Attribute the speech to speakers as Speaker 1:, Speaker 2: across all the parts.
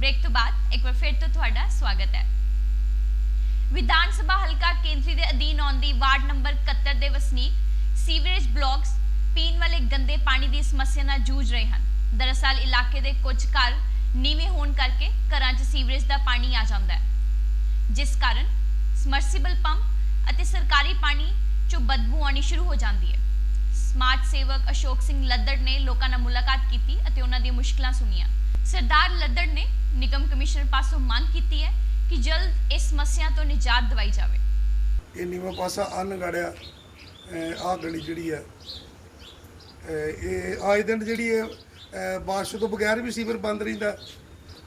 Speaker 1: Break ਤੋਂ ਬਾਅਦ ਇੱਕ ਵਾਰ ਫਿਰ ਤੋਂ ਤੁਹਾਡਾ ਸਵਾਗਤ ਹੈ। ਵਿਧਾਨ ਸਭਾ ਹਲਕਾ ਕੇਂਦਰੀ ਦੇ ਅਧੀਨ ਆਉਂਦੀ ਵਾਰਡ ਨੰਬਰ 71 ਦੇ ਵਸਨੀਕ ਸੀਵਰੇਜ ਬਲਾਕਸ ਪੀਣ ਵਾਲੇ ਗੰਦੇ ਪਾਣੀ ਦੀ ਸਮੱਸਿਆ ਨਾਲ ਜੂਝ ਰਹੇ ਹਨ। ਦਰਅਸਲ ਇਲਾਕੇ ਦੇ ਕੁਝ ਘਰ ਨੀਵੇਂ ਹੋਣ ਕਰਕੇ ਘਰਾਂ 'ਚ ਸੀਵਰੇਜ ਦਾ ਪਾਣੀ ਆ ਜਾਂਦਾ ਹੈ। ਜਿਸ ਕਾਰਨ ਸਮਰਸੀਬਲ ਪੰਪ ਅਤੇ ਸਰਕਾਰੀ ਪਾਣੀ 'ਚੋਂ ਬਦਬੂ ਆਉਣੀ ਸ਼ੁਰੂ ਹੋ ਜਾਂਦੀ ਹੈ। ਸਮਾਜ ਸੇਵਕ ਅਸ਼ੋਕ ਸਿੰਘ ਲੱਦੜ ਨੇ ਲੋਕਾਂ ਨਾਲ ਮੁਲਾਕਾਤ ਕੀਤੀ ਅਤੇ ਉਹਨਾਂ ਦੀਆਂ ਮੁਸ਼ਕਲਾਂ ਸੁਣੀਆਂ। ਸਰਦਾਰ ਲੱਦੜ ਨੇ ਕਮਿਸ਼ਨਰ ਪਾਸੋਂ ਮੰਗ ਕੀਤੀ ਹੈ ਕਿ ਜਲਦ ਇਸ ਸਮੱਸਿਆ ਤੋਂ ਨਿਜਾਤ ਦਿਵਾਈ ਜਾਵੇ।
Speaker 2: ਇਹ ਨੀਵਾਂ ਪਾਸਾ ਅੰਨ ਗੜਿਆ ਆਹ ਗਲੀ ਜਿਹੜੀ ਹੈ ਇਹ ਆਏ ਦਿਨ ਜਿਹੜੀ ਹੈ ਬਾਰਿਸ਼ ਤੋਂ ਬਗੈਰ ਵੀ ਸੀਵਰ ਬੰਦ ਰਹਿੰਦਾ।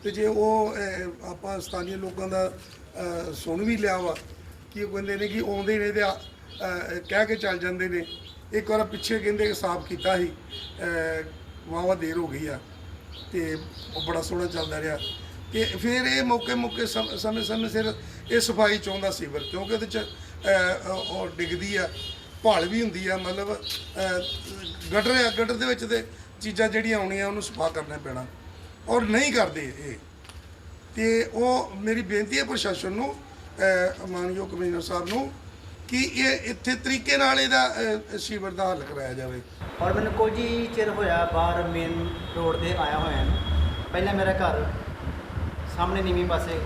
Speaker 2: ਤੇ ਜੇ ਉਹ ਆਪਾਂ ਸਥਾਨੀ ਲੋਕਾਂ ਦਾ ਸੁਣ ਵੀ ਲਿਆ ਵਾ ਕਿ ਉਹ ਕਹਿੰਦੇ ਨੇ ਕਿ ਆਉਂਦੇ ਨੇ ਤੇ ਕਹਿ ਕੇ ਚੱਲ ਜਾਂਦੇ ਨੇ। ਇੱਕ ਵਾਰ ਪਿੱਛੇ ਕਹਿੰਦੇ ਸਾਫ਼ ਕੀਤਾ ਸੀ ਵਾਵਾ ਦੇਰ ਹੋ ਗਈ ਆ। ਤੇ ਉਹ ਬੜਾ ਸੋਹਣਾ ਚੱਲਦਾ ਰਿਹਾ। ਕਿ ਫਿਰ ਇਹ ਮੌਕੇ ਮੌਕੇ ਸਮ- ਸਮੇਂ ਸਮੇਂ ਸਿਰ ਇਹ ਸਫ਼ਾਈ ਚਾਹੁੰਦਾ ਸੀਵਰ ਕਿਉਂਕਿ ਉਹਦੇ ਚ ਉਹ ਡਿੱਗਦੀ ਆ ਭਾਲ ਵੀ ਹੁੰਦੀ ਆ ਮਤਲਬ ਅਹ, ਗਟਰ ਆ ਗਟਰ ਦੇ ਵਿੱਚ ਤੇ ਚੀਜ਼ਾਂ ਜਿਹੜੀਆਂ ਆਉਣੀਆਂ ਉਹਨੂੰ ਸਫਾ ਕਰਨਾ ਪੈਣਾ ਔਰ ਨਹੀਂ ਕਰਦੇ ਇਹ। ਤੇ ਉਹ ਮੇਰੀ ਬੇਨਤੀ ਹੈ ਪ੍ਰਸ਼ਾਸਨ ਨੂੰ ਮਾਨਯੋਗ ਕਮਿਸ਼ਨਰ ਸਾਹਿਬ ਨੂੰ ਕਿ ਇਹ ਇੱਥੇ ਤਰੀਕੇ ਨਾਲ ਇਹਦਾ ਅਹ, ਸੀਵਰ ਦਾ ਹੱਲ ਕਰਾਇਆ ਜਾਵੇ।
Speaker 3: ਔਰ ਮੈਨੂੰ ਕੁਝ ਹੀ ਚਿਰ ਹੋਇਆ ਬਾਹਰ ਮੇਨ ਰੋਡ ਤੇ ਆਇਆ ਹੋਇਆ ਪਹਿਲਾਂ ਮੇਰਾ ਘਰ ਸਾਹਮਣੇ ਨੀਵੀਂ ਪਾਸੇ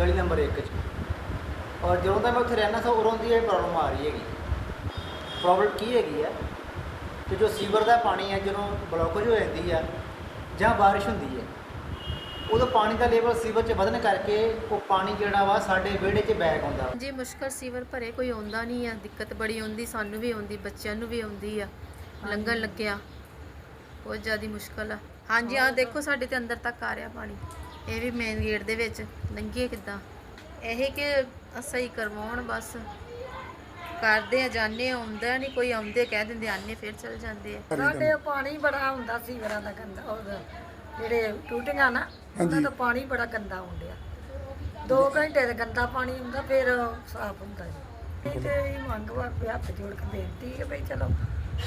Speaker 3: ਗਲੀ ਨੰਬਰ 1 'ਚ। ਔਰ ਜਦੋਂ ਦਾ ਮੈਂ ਉੱਥੇ ਰਹਿਣਾ ਸੀ ਉਦੋਂ ਦੀ ਇਹ ਪ੍ਰੋਬਲਮ ਆ ਰਹੀ ਹੈਗੀ। ਪ੍ਰੋਬਲਮ ਕੀ ਹੈਗੀ ਹੈ ਕਿ ਜੋ ਸੀਵਰ ਦਾ ਪਾਣੀ ਹੈ ਜਦੋਂ ਬਲੋਕੇਜ ਹੋ ਜਾਂਦੀ ਆ ਜਾਂ ਬਾਰਿਸ਼ ਹੁੰਦੀ ਹੈ ਉਦੋਂ ਪਾਣੀ ਦਾ ਲੈਵਲ ਸੀਵਰ 'ਚ ਵਧਣ ਕਰਕੇ ਉਹ ਪਾਣੀ ਜਿਹੜਾ ਵਾ ਸਾਡੇ ਵਿਹੜੇ 'ਚ ਬੈਕ ਆਉਂਦਾ।
Speaker 4: ਜੀ ਮੁਸ਼ਕਲ ਸੀਵਰ ਭਰੇ ਕੋਈ ਆਉਂਦਾ ਨਹੀਂ ਆ ਦਿੱਕਤ ਬੜੀ ਆਉਂਦੀ ਸਾਨੂੰ ਵੀ ਆਉਂਦੀ ਬੱਚਿਆਂ ਨੂੰ ਵੀ ਆਉਂਦੀ ਆ ਲੰਘਣ ਲੱਗਿਆ। ਬਹੁਤ ਜ਼ਿਆਦਾ ਮੁਸ਼ਕਲ ਆ। ਹਾਂਜੀ ਆ ਦੇਖੋ ਸਾਡੇ ਤੇ ਅੰਦਰ ਤੱਕ ਆ ਰਿਹਾ ਪਾਣੀ। ਇਹ ਵੀ ਮੇਨ ਗੇਟ ਦੇ ਵਿੱਚ ਲੰਘੀਏ ਕਿੱਦਾਂ? ਇਹ ਕਿ ਸਹੀ ਕਰਵਾਉਣ ਬਸ। ਕਰਦੇ ਆ ਜਾਣੇ ਆਉਂਦਾ ਨਹੀਂ ਕੋਈ ਆਉਂਦੇ ਕਹਿ ਦਿੰਦੇ ਆਨੇ ਫਿਰ ਚਲ ਜਾਂਦੇ ਆ।
Speaker 5: ਸਾਡੇ ਪਾਣੀ ਬੜਾ ਹੁੰਦਾ ਸੀ ਵਰਾਂ ਦਾ ਗੰਦਾ ਉਹਦਾ ਜਿਹੜੇ ਟੂਟੀਆਂ ਨਾ ਉਹਨਾਂ ਦਾ ਪਾਣੀ ਬੜਾ ਗੰਦਾ ਆਉਂਦਿਆ 2 ਘੰਟੇ ਦਾ ਗੰਦਾ ਪਾਣੀ ਹੁੰਦਾ ਫਿਰ ਸਾਫ਼ ਹੁੰਦਾ ਜੀ। ਇਹ ਤੇ ਇਹ ਮੰਗ ਵਾ ਵੀ ਹੱਥ ਜੋੜ ਕੇ ਬੇਨਤੀ ਹੈ ਭਈ ਚਲੋ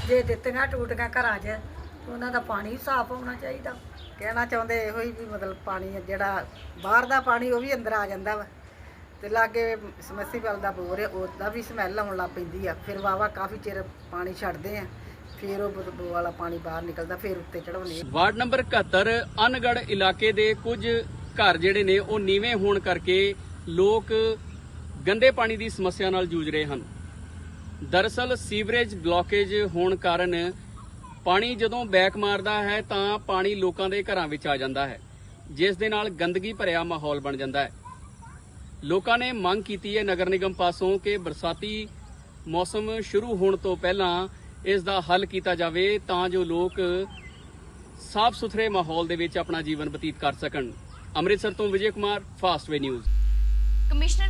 Speaker 5: ਜੇ ਦਿੱਤੀਆਂ ਟੂਟੀਆਂ ਘਰਾਂ 'ਚ ਤੇ ਉਹਨਾਂ ਦਾ ਪਾਣੀ ਸਾਫ਼ ਹੋਣਾ ਚਾਹੀਦਾ। ਕਹਿਣਾ ਚਾਹੁੰਦੇ ਇਹੋ ਹੀ ਵੀ ਮਤਲਬ ਪਾਣੀ ਹੈ ਜਿਹੜਾ ਬਾਹਰ ਦਾ ਪਾਣੀ ਉਹ ਵੀ ਅੰਦਰ ਆ ਜਾਂਦਾ ਵਾ। ਤੇ ਲਾਗੇ ਸਮਰਸੀਬਲ ਦਾ ਬੋਰ ਹੈ ਉਹਦਾ ਵੀ ਸਮੈਲ ਆਉਣ ਲੱਗ ਪੈਂਦੀ ਆ। ਫਿਰ ਵਾਵਾ ਕਾਫੀ ਚਿਰ ਪਾਣੀ ਛੱਡਦੇ ਆ, ਫਿਰ ਉਹ ਬਦਬੂ ਵਾਲਾ ਪਾਣੀ ਬਾਹਰ ਨਿਕਲਦਾ, ਫਿਰ ਉੱਤੇ ਚੜਾਉਂਦੇ
Speaker 6: ਵਾਰਡ ਨੰਬਰ 71 ਅਨਗੜ ਇਲਾਕੇ ਦੇ ਕੁਝ ਘਰ ਜਿਹੜੇ ਨੇ, ਉਹ ਨੀਵੇਂ ਹੋਣ ਕਰਕੇ ਲੋਕ ਗੰਦੇ ਪਾਣੀ ਦੀ ਸਮੱਸਿਆ ਨਾਲ ਜੂਝ ਰਹੇ ਹਨ। ਦਰਅਸਲ ਸੀਵਰੇਜ ਬਲੌਕੇਜ ਹੋਣ ਕਾਰਨ ਪਾਣੀ ਜਦੋਂ ਬੈਕ ਮਾਰਦਾ ਹੈ ਤਾਂ ਪਾਣੀ ਲੋਕਾਂ ਦੇ ਘਰਾਂ ਵਿੱਚ ਆ ਜਾਂਦਾ ਹੈ, ਜਿਸ ਦੇ ਨਾਲ ਗੰਦਗੀ ਭਰਿਆ ਮਾਹੌਲ ਬਣ ਜਾਂਦਾ ਹੈ। ਲੋਕਾਂ ਨੇ ਮੰਗ ਕੀਤੀ ਹੈ ਨਗਰ ਨਿਗਮ ਪਾਸੋਂ ਕਿ ਬਰਸਾਤੀ ਮੌਸਮ ਸ਼ੁਰੂ ਹੋਣ ਤੋਂ ਪਹਿਲਾਂ ਇਸ ਦਾ ਹੱਲ ਕੀਤਾ ਜਾਵੇ ਤਾਂ ਜੋ ਲੋਕ ਸਾਫ਼ ਸੁਥਰੇ ਮਾਹੌਲ ਦੇ ਵਿੱਚ ਆਪਣਾ ਜੀਵਨ ਬਤੀਤ ਕਰ ਸਕਣ। ਅੰਮ੍ਰਿਤਸਰ ਤੋਂ Vijay Kumar Fastway news
Speaker 1: commissioner